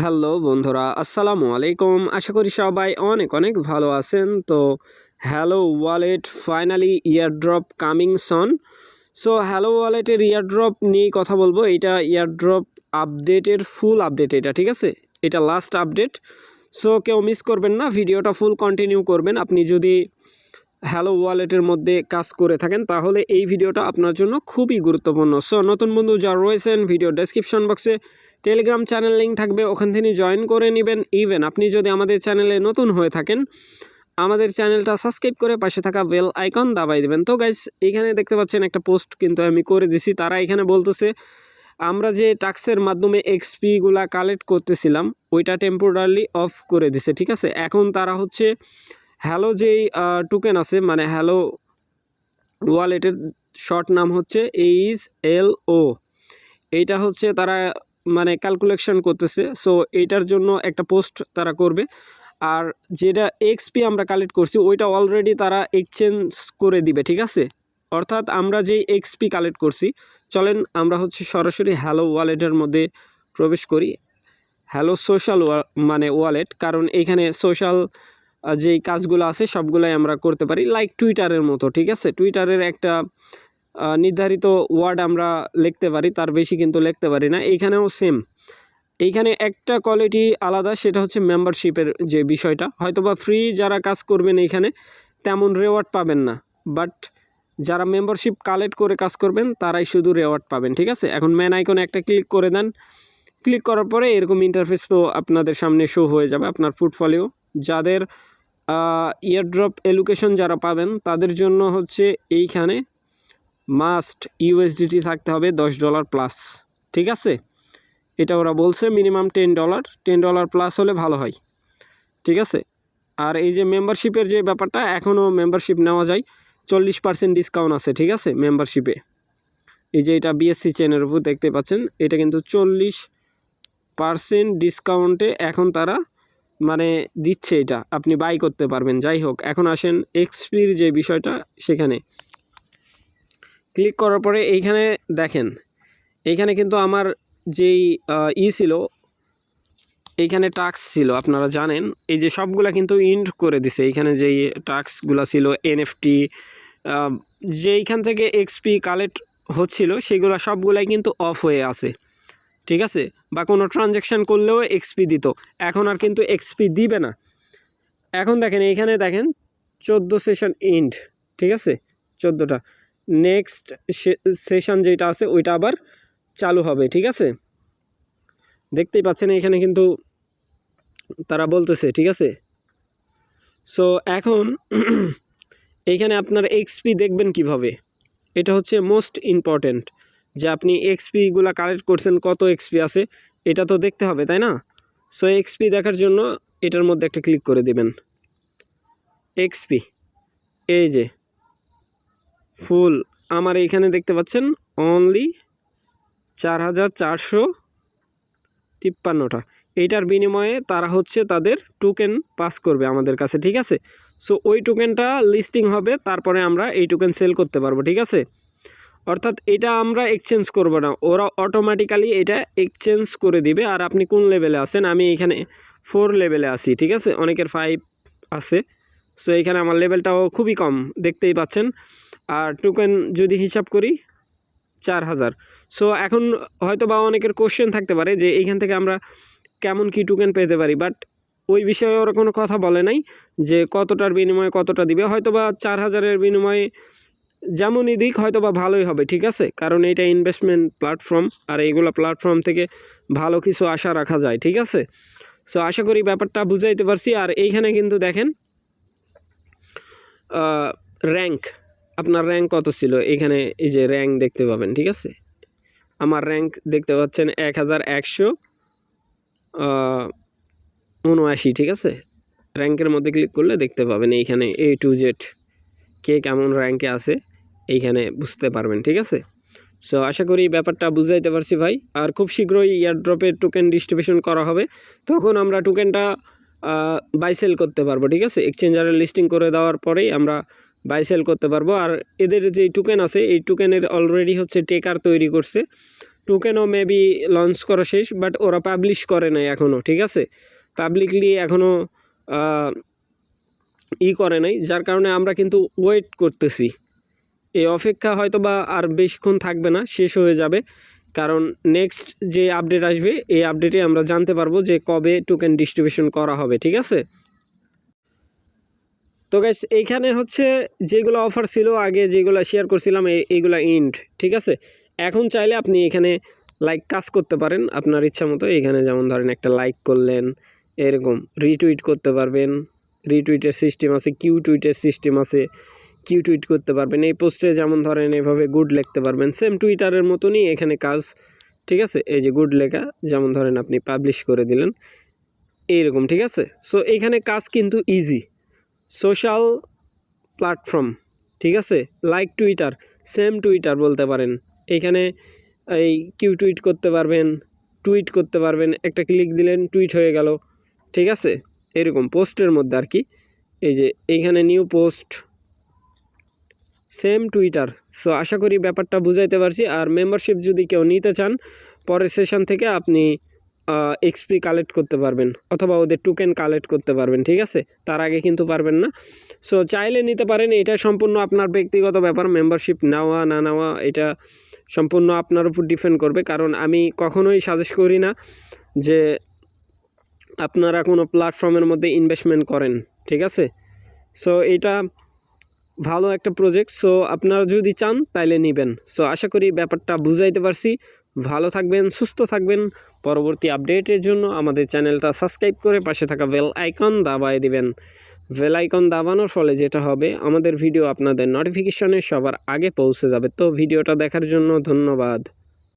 Hello বন্ধুরা, আসসালামু আলাইকুম। আশা করি সবাই অনেক অনেক ভালো আছেন। তো hello wallet finally airdrop coming soon. So hello ওয়ালেটের ইয়ারড্রপ নিয়ে কথা বলব। এটা ইয়ারড্রপ আপডেটের ফুল আপডেট এটা, ঠিক আছে? এটা লাস্ট আপডেট সো কেউ মিস করবেন না, ভিডিওটা ফুল কন্টিনিউ করবেন। আপনি যদি হ্যালো ওয়ালেটের মধ্যে কাজ করে থাকেন, তাহলে এই ভিডিওটা আপনার জন্য খুবই গুরুত্বপূর্ণ। সো নতুন বন্ধু যারা রয়েছেন ভিডিও ডেসক্রিপশন বক্সে টেলিগ্রাম চ্যানেল লিঙ্ক থাকবে, ওখান থেকে জয়েন করে নেবেন। ইভেন আপনি যদি আমাদের চ্যানেলে নতুন হয়ে থাকেন, আমাদের চ্যানেলটা সাবস্ক্রাইব করে পাশে থাকা বেল আইকন দাবাই দেবেন। তো গাইস এখানে দেখতে পাচ্ছেন একটা পোস্ট কিন্তু আমি করে দিছি। তারা এখানে বলতেছে, আমরা যে টাক্সের মাধ্যমে এক্সপিগুলা কালেক্ট করতেছিলাম, ওইটা টেম্পোরারি অফ করে দিছে। ঠিক আছে? এখন তারা হচ্ছে হ্যালো যেই টোকেন আছে মানে হ্যালো ওয়ালেটের শর্ট নাম হচ্ছে এইচ এল ও এইটা হচ্ছে তারা মানে ক্যালকুলেশন করতেছে। সো এইটার জন্য একটা পোস্ট তারা করবে। আর যেটা এক্সপি আমরা কালেক্ট করছি, ওইটা অলরেডি তারা এক্সচেঞ্জ করে দিবে, ঠিক আছে? অর্থাৎ আমরা যেই এক্সপি কালেক্ট করছি, চলেন আমরা হচ্ছে সরাসরি হ্যালো ওয়ালেটের মধ্যে প্রবেশ করি। হ্যালো সোশ্যাল মানে ওয়ালেট কারণ এখানে সোশ্যাল যেই কাজগুলো আছে, সবগুলাই আমরা করতে পারি লাইক টুইটারের মতো, ঠিক আছে? টুইটারের একটা নির্ধারিত ওয়ার্ড আমরা লিখতে পারি, তার বেশি কিন্তু লিখতে পারি না। এইখানেও সেম এইখানে একটা কোয়ালিটি আলাদা, সেটা হচ্ছে মেম্বারশিপের যে বিষয়টা। হয়তোবা ফ্রি যারা কাজ করবেন এইখানে, তেমন রেওয়ার্ড পাবেন না। বাট যারা মেম্বারশিপ কালেক্ট করে কাজ করবেন, তারাই শুধু রেওয়ার্ড পাবেন, ঠিক আছে? এখন ম্যান আইকনে একটা ক্লিক করে দেন। ক্লিক করার পরে এরকম ইন্টারফেস তো আপনাদের সামনে শো হয়ে যাবে, আপনার ফুটফলিও যাদের ইয়ারড্রপ এলুকেশন যারা পাবেন, তাদের জন্য হচ্ছে এইখানে মাস্ট ইউএসডিটি থাকতে হবে দশ ডলার প্লাস, ঠিক আছে? এটা ওরা বলছে minimum ten dollar ten dollar plus হলে ভালো হয়, ঠিক আছে? আর এই যে মেম্বারশিপের যে ব্যাপারটা, এখনও মেম্বারশিপ নেওয়া যায়, চল্লিশ পার্সেন্ট ডিসকাউন্ট আছে, ঠিক আছে, মেম্বারশিপে। এই যে এটা বিএসসি চেনের উপর দেখতে পাচ্ছেন, এটা কিন্তু চল্লিশ পার্সেন্ট ডিসকাউন্টে এখন তারা মানে দিচ্ছে এটা, আপনি বাই করতে পারবেন, যাই হোক, এখন আসেন এক্সপির যে বিষয়টা সেখানে। ক্লিক করার পরে এইখানে দেখেন, এইখানে কিন্তু আমার যেই ই ছিল, এইখানে টাক্স ছিল, আপনারা জানেন। এই যে সবগুলা কিন্তু ইন্ড করে দিছে, এইখানে যেই টাক্সগুলো ছিল এনএফটি যেইখান থেকে এক্সপি কালেক্ট হচ্ছিল, সেগুলো সবগুলাই কিন্তু অফ হয়ে আছে, ঠিক আছে? বা কোনো ট্রানজ্যাকশান করলেও এক্সপি দিত, এখন আর কিন্তু এক্সপি দিবে না। এখন দেখেন, এইখানে দেখেন, চোদ্দ সেশন ইন্ড ঠিক আছে? চোদ্দোটা। নেক্সট সেশন যেটা আছে, ওইটা আবার চালু হবে, ঠিক আছে? দেখতেই পাচ্ছেন এখানে কিন্তু তারা বলতেছে, ঠিক আছে? সো এখন এইখানে আপনার এক্সপি দেখবেন কীভাবে? এটা হচ্ছে মোস্ট ইম্পর্ট্যান্ট যে আপনি এক্সপিগুলো কালেক্ট করছেন, কত এক্সপি আছে, এটা তো দেখতে হবে, তাই না? সো এক্সপি দেখার জন্য এটার মধ্যে একটা ক্লিক করে দেবেন। এক্সপি এই যে। ফুল আমার এইখানে দেখতে পাচ্ছেন অনলি চার হাজার চারশো তিপ্পান্নটা। এইটার বিনিময়ে তারা হচ্ছে তাদের টোকেন পাস করবে আমাদের কাছে, ঠিক আছে? সো ওই টোকেনটা লিস্টিং হবে, তারপরে আমরা এই টোকেন সেল করতে পারব, ঠিক আছে? অর্থাৎ এটা আমরা এক্সচেঞ্জ করব না, ওরা অটোমেটিক্যালি এটা এক্সচেঞ্জ করে দিবে। আর আপনি কোন লেভেলে আছেন? আমি এখানে ফোর লেভেলে আছি, ঠিক আছে? অনেকের ফাইভ আছে। সো এখানে আমার লেভেলটাও খুবই কম, দেখতেই পাচ্ছেন। আর টোকেন যদি হিসাব করি, চার হাজার। সো এখন হয়তো বা অনেকের কোশ্চেন থাকতে পারে যে এইখান থেকে আমরা কেমন কি টোকেন পেতে পারি বাট ওই বিষয়ে ওরা কোনো কথা বলে নাই যে কতটার বিনিময়ে কতটা দিবে। হয়তো বা চার হাজারের বিনিময়ে যেমনই দিক হয়তো বা ভালোই হবে, ঠিক আছে? কারণ এটা ইনভেস্টমেন্ট প্ল্যাটফর্ম আর এইগুলো প্ল্যাটফর্ম থেকে ভালো কিছু আশা রাখা যায়, ঠিক আছে? সো আশা করি ব্যাপারটা বুঝাইতে পারছি। আর এইখানে কিন্তু দেখেন র্যাঙ্ক আপনার র্যাঙ্ক কত ছিল? এখানে এই যে র্যাঙ্ক দেখতে পাবেন, ঠিক আছে? আমার র্যাঙ্ক দেখতে পাচ্ছেন এক হাজার একশো উনআশি, ঠিক আছে? র্যাঙ্কের মধ্যে ক্লিক করলে দেখতে পাবেন এইখানে এ টু জেড কে কেমন র্যাঙ্কে আছে, এইখানে বুঝতে পারবেন, ঠিক আছে? সো আশা করি ব্যাপারটা বুঝাইতে পারছি ভাই। আর খুব শীঘ্রই এয়ারড্রপের টোকেন ডিস্ট্রিবিউশন করা হবে। তখন আমরা টোকেনটা বাই সেল করতে পারব, ঠিক আছে? এক্সচেঞ্জারে লিস্টিং করে দেওয়ার পরেই আমরা বাই সেল করতে পারব। আর এদের যে টোকেন আছে, এই টোকেনের অলরেডি হচ্ছে টেকার তৈরি করছে। টোকেনও মেবি লঞ্চ করা শেষ বাট ওরা পাবলিশ করে নাই এখনও ঠিক আছে? পাবলিকলি এখনও ই করে নাই। যার কারণে আমরা কিন্তু ওয়েট করতেছি। এই অপেক্ষা হয়তো বা আর বেশিক্ষণ থাকবে না, শেষ হয়ে যাবে। কারণ নেক্সট যে আপডেট আসবে, এই আপডেটে আমরা জানতে পারব যে কবে টোকেন ডিস্ট্রিবিউশন করা হবে, ঠিক আছে? তো গাইস এইখানে হচ্ছে যেগুলো অফার ছিল, আগে যেগুলো শেয়ার করছিলাম এই- এইগুলো ইন্ড ঠিক আছে? এখন চাইলে আপনি এখানে লাইক কাজ করতে পারেন, আপনার ইচ্ছা মতো। এখানে যেমন ধরেন একটা লাইক করলেন, এরকম রিটুইট করতে পারবেন। রিটুইটের সিস্টেম আছে কিউ টুইটের সিস্টেম আছে। কিউ টুইট করতে পারবেন। এই পোস্টে যেমন ধরেন এভাবে গুড লিখতে পারবেন সেম টুইটারের মতনই এখানে কাজ, ঠিক আছে? এই যে গুড লেখা, যেমন ধরেন আপনি পাবলিশ করে দিলেন, এইরকম, ঠিক আছে? সো এখানে কাজ কিন্তু ইজি সোশ্যাল প্ল্যাটফর্ম ঠিক আছে? লাইক টুইটার সেম টুইটার বলতে পারেন। এখানে এই কিউ টুইট করতে পারবেন টুইট করতে পারবেন, একটা ক্লিক দিলেন টুইট হয়ে গেল, ঠিক আছে? এরকম পোস্টের মধ্যে আর কি। এই যে এইখানে new post same Twitter. So আশা করি ব্যাপারটা বুঝাইতে পারছি। আর মেম্বারশিপ যদি কেউ নিতে চান, পরের সেশন থেকে আপনি এক্সপি কালেক্ট করতে পারবেন, অথবা ওদের টোকেন কালেক্ট করতে পারবেন, ঠিক আছে? তার আগে কিন্তু পারবেন না। সো চাইলে নিতে পারেন। এটা সম্পূর্ণ আপনার ব্যক্তিগত ব্যাপার মেম্বারশিপ নেওয়া, না নেওয়া, এটা সম্পূর্ণ আপনার উপর ডিপেন্ড করবে। কারণ আমি কখনোই সাজেস্ট করি না যে আপনারা কোনো প্ল্যাটফর্মের মধ্যে ইনভেস্টমেন্ট করেন, ঠিক আছে? সো এটা ভালো একটা প্রজেক্ট সো আপনারা যদি চান, তাইলে নেবেন। সো আশা করি ব্যাপারটা বুঝাইতে পারছি। ভালো থাকবেন, সুস্থ থাকবেন। পরবর্তী আপডেটের জন্য আমাদের চ্যানেলটা সাবস্ক্রাইব করে পাশে থাকা বেল আইকন দাবায় দিবেন। বেল আইকন দাবানোর ফলে যেটা হবে, আমাদের ভিডিও আপনাদের নোটিফিকেশনে সবার আগে পৌঁছে যাবে। তো ভিডিওটা দেখার জন্য ধন্যবাদ।